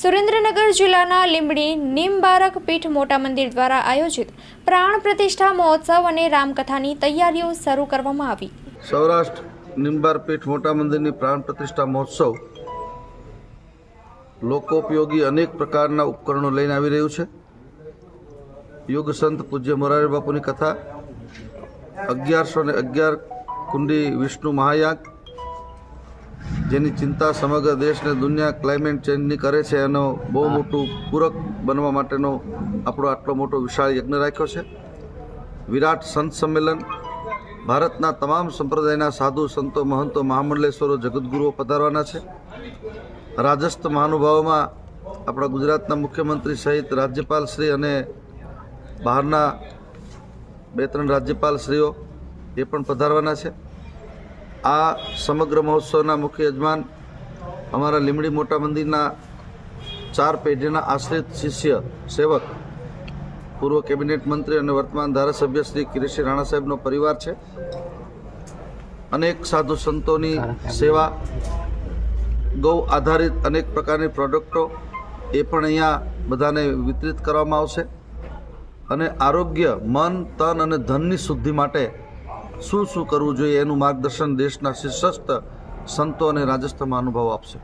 સુરેન્દ્રનગર જિલ્લાના લીંબડી નિમબારક પીઠ મોટા મંદિર દ્વારા આયોજિત પ્રાણ પ્રતિષ્ઠા મહોત્સવ અને રામકથાની તૈયારીઓ શરૂ કરવામાં આવી. સૌરાષ્ટ્ર નિમબાર પીઠ મોટા મંદિરની પ્રાણ પ્રતિષ્ઠા મહોત્સવ લોકોપયોગી અનેક પ્રકારના ઉપકરણો લઈને આવી રહ્યું છે. યુગ સંત પૂજ્ય મોરારી બાપુની કથા, અગિયારસો ને અગિયાર કુંડી વિષ્ણુ મહાયાગ જેની ચિંતા સમગ્ર દેશને દુનિયા ક્લાઇમેટ ચેન્જની કરે છે એનો બહુ મોટું પૂરક બનવા માટેનો આપણો આટલો મોટો વિશાળ યજ્ઞ રાખ્યો છે. વિરાટ સંત સંમેલન ભારતના તમામ સંપ્રદાયના સાધુ સંતો મહંતો મહામંડલેશ્વરો જગદગુરુઓ પધારવાના છે. રાજસ્થ મહાનુભાવોમાં આપણા ગુજરાતના મુખ્યમંત્રી સહિત રાજ્યપાલ શ્રી અને બહારના બે ત્રણ રાજ્યપાલ શ્રીઓ એ પણ પધારવાના છે. આ સમગ્ર મહોત્સવના મુખ્ય યજમાન અમારા લીમડી મોટા મંદિરના ચાર પેઢીના આશ્રિત શિષ્ય, સેવક, પૂર્વ કેબિનેટ મંત્રી અને વર્તમાન ધારાસભ્ય શ્રી કિરીશી રાણા સાહેબનો પરિવાર છે. અનેક સાધુ સંતોની સેવા, ગૌ આધારિત અનેક પ્રકારની પ્રોડક્ટો એ પણ અહીંયા બધાને વિતરિત કરવામાં આવશે. અને આરોગ્ય, મન, તન અને ધનની શુદ્ધિ માટે શું શું કરવું જોઈએ એનું માર્ગદર્શન દેશના શિષ્યસ્થ સંતો અને રાજસ્થમાં અનુભવ આપશે?